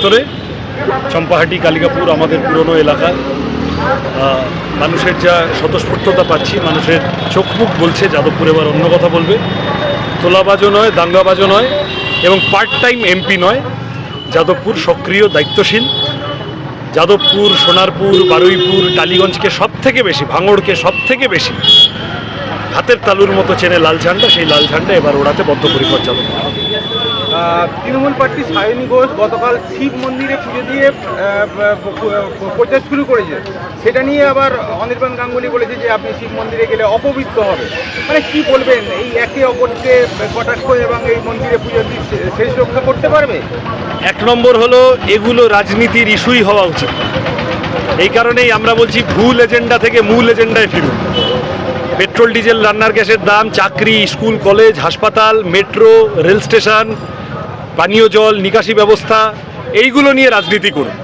চত্বরে চম্পাহাটি, কালিকাপুর, আমাদের পুরনো এলাকা। মানুষের যা স্বতঃস্ফূর্ততা পাচ্ছি, মানুষের চোখ মুখ বলছে, যাদবপুর এবার অন্য কথা বলবে। তোলাবাজও নয়, দাঙ্গাবাজও নয়, এবং পার্ট টাইম এমপি নয়। যাদবপুর সক্রিয়, দায়িত্বশীল। যাদবপুর, সোনারপুর, বারুইপুর, টালিগঞ্জকে সব থেকে বেশি, ভাঙড়কে সব থেকে বেশি হাতের তালুর মতো চেনে লাল ঝান্ডা, সেই লাল ঝান্ডা এবার ওড়াতে বদ্ধপরিকর যাদবপুর। তৃণমূল প্রার্থী সায়নী ঘোষ গতকাল শিব মন্দিরে পুজো দিয়ে প্রচার শুরু করেছে। সেটা নিয়ে আবার অনির্বাণ গাঙ্গুলি বলেছে যে আপনি শিব মন্দিরে গেলে অপবিত্র হবে। মানে কি বলবেন, এই একে অপরকে কটাক্ষ এবং এই মন্দিরে পুজো দিয়ে শেষ রক্ষা করতে পারবে? এক নম্বর হলো, এগুলো রাজনীতির ইস্যুই হওয়া উচিত। এই কারণেই আমরা বলছি, ভুল এজেন্ডা থেকে মূল এজেন্ডায় ফিরুন। পেট্রোল, ডিজেল, রান্নার গ্যাসের দাম, চাকরি, স্কুল, কলেজ, হাসপাতাল, মেট্রো, রেল স্টেশন পানীয় জল, নিকাশি ব্যবস্থা, এইগুলো নিয়ে রাজনীতি করুন।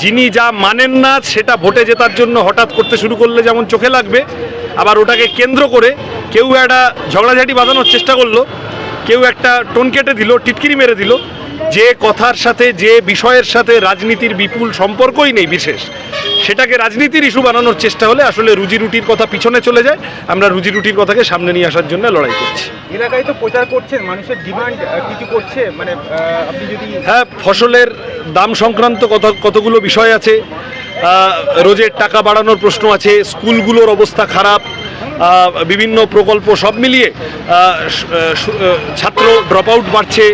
যিনি যা মানেন না, সেটা ভোটে জেতার জন্য হঠাৎ করতে শুরু করলে যেমন চোখে লাগবে, আবার ওটাকে কেন্দ্র করে কেউ একটা ঝগড়াঝাটি বাঁধানোর চেষ্টা করল, কেউ একটা টোন কেটে দিল, টিটকিরি মেরে দিল যে কথার সাথে যে বিষয়ের সাথে রাজনীতির বিপুল সম্পর্কই নেই বিশেষ সেটাকে রাজনীতির ইস্যু বানানোর চেষ্টা হলে আসলে রুজি রুটির কথা পিছনে চলে যায়। আমরা রুজি রুটির কথাকে সামনে নিয়ে আসার জন্য লড়াই করছি। এলাকায় তো প্রচার করছেন মানুষের ডিমান্ড কিছু করছে? মানে আপনি যদি হ্যাঁ ফসলের দাম সংক্রান্ত কত কতগুলো বিষয় আছে। রোজের টাকা বাড়ানোর প্রশ্ন আছে স্কুলগুলোর অবস্থা খারাপ বিভিন্ন প্রকল্প সব মিলিয়ে ছাত্র ড্রপ আউট বাড়ছে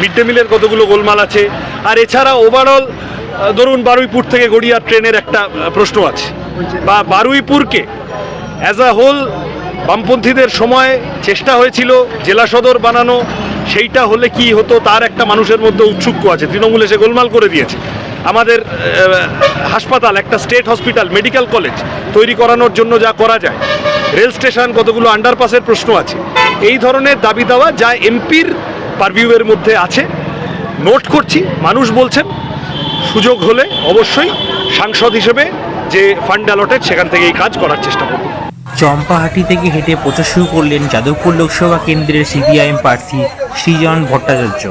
মিড ডে মিলের কতগুলো গোলমাল আছে। আর এছাড়া ওভারঅল ধরুন বারুইপুর থেকে গড়িয়া ট্রেনের একটা প্রশ্ন আছে। বা বারুইপুরকে অ্যাজ আ হোল বামপন্থীদের সময় চেষ্টা হয়েছিল জেলা সদর বানানো, সেইটা হলে কি হতো, তার একটা মানুষের মধ্যে উৎসুক্য আছে। তৃণমূল এসে গোলমাল করে দিয়েছে। আমাদের হাসপাতাল, একটা স্টেট হসপিটাল মেডিকেল কলেজ তৈরি করানোর জন্য যা করা যায়। রেল স্টেশন কতগুলো আন্ডারপাসের প্রশ্ন আছে। এই ধরনের দাবি দাওয়া যা এমপির পারভিউয়ের মধ্যে আছে। নোট করছি মানুষ বলছেন সুযোগ হলে অবশ্যই সাংসদ হিসেবে যে ফান্ড অ্যালটেড সেখান থেকে এই কাজ করার চেষ্টা করব চম্পাহাটি থেকে হেঁটে প্রচার শুরু করলেন যাদবপুর লোকসভা কেন্দ্রের সিপিআইএম প্রার্থী সৃজন ভট্টাচার্য।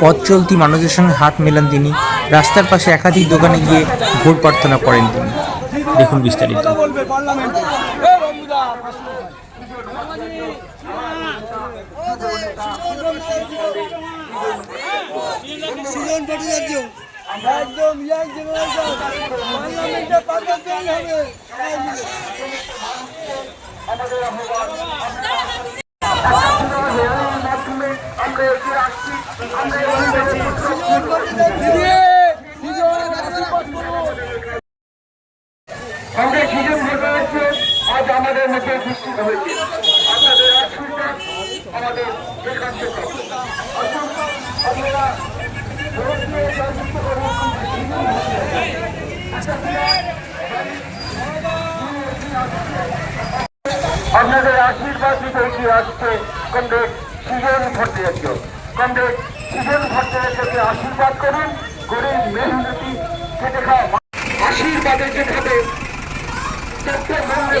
পথ চলতি মানুষের সঙ্গে হাত মেলান তিনি। রাস্তার পাশে একাধিক দোকানে গিয়ে ভোট প্রার্থনা করেন তিনি। দেখুন বিস্তারিত। আমাদের মধ্যে উপস্থিত হয়েছে আপনাদের আশীর্বাদ আমাদের একান্ত আপনারা। আপনাদের আশীর্বাদ নিতে এগিয়ে আসছে কমরেড সুজন ভট্টাচার্য। কমরেড সুজন ভট্টাচার্যকে আশীর্বাদ করুন গরিব মেহনতি খেটে খাওয়া আশীর্বাদের যে খাবে ডক্টর মোহাম্মদ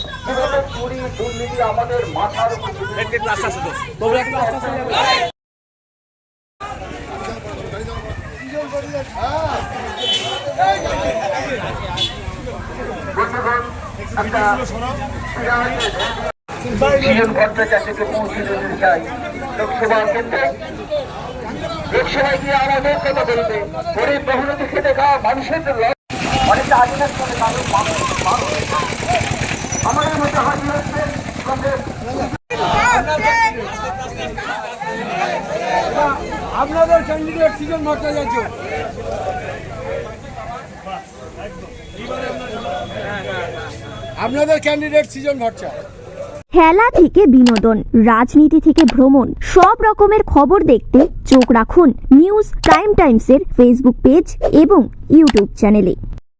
কীভাবে চুরি দুর্নীতি আমাদের মাথার লোকসভা কেন্দ্রে। লোকসভায় গিয়ে আমাদের কথা বলবে। গরিব বহুনতি খেতে খাওয়া মানুষের অনেকটা মানুষ মানুষ মানুষ। আপনাদের ক্যান্ডিডেট সৃজন আপনাদের ক্যান্ডিডেট সৃজন খেলা থেকে বিনোদন, রাজনীতি থেকে ভ্রমণ, সব রকমের খবর দেখতে চোখ রাখুন নিউজ টাইম টাইমসের ফেসবুক পেজ এবং ইউটিউব চ্যানেলে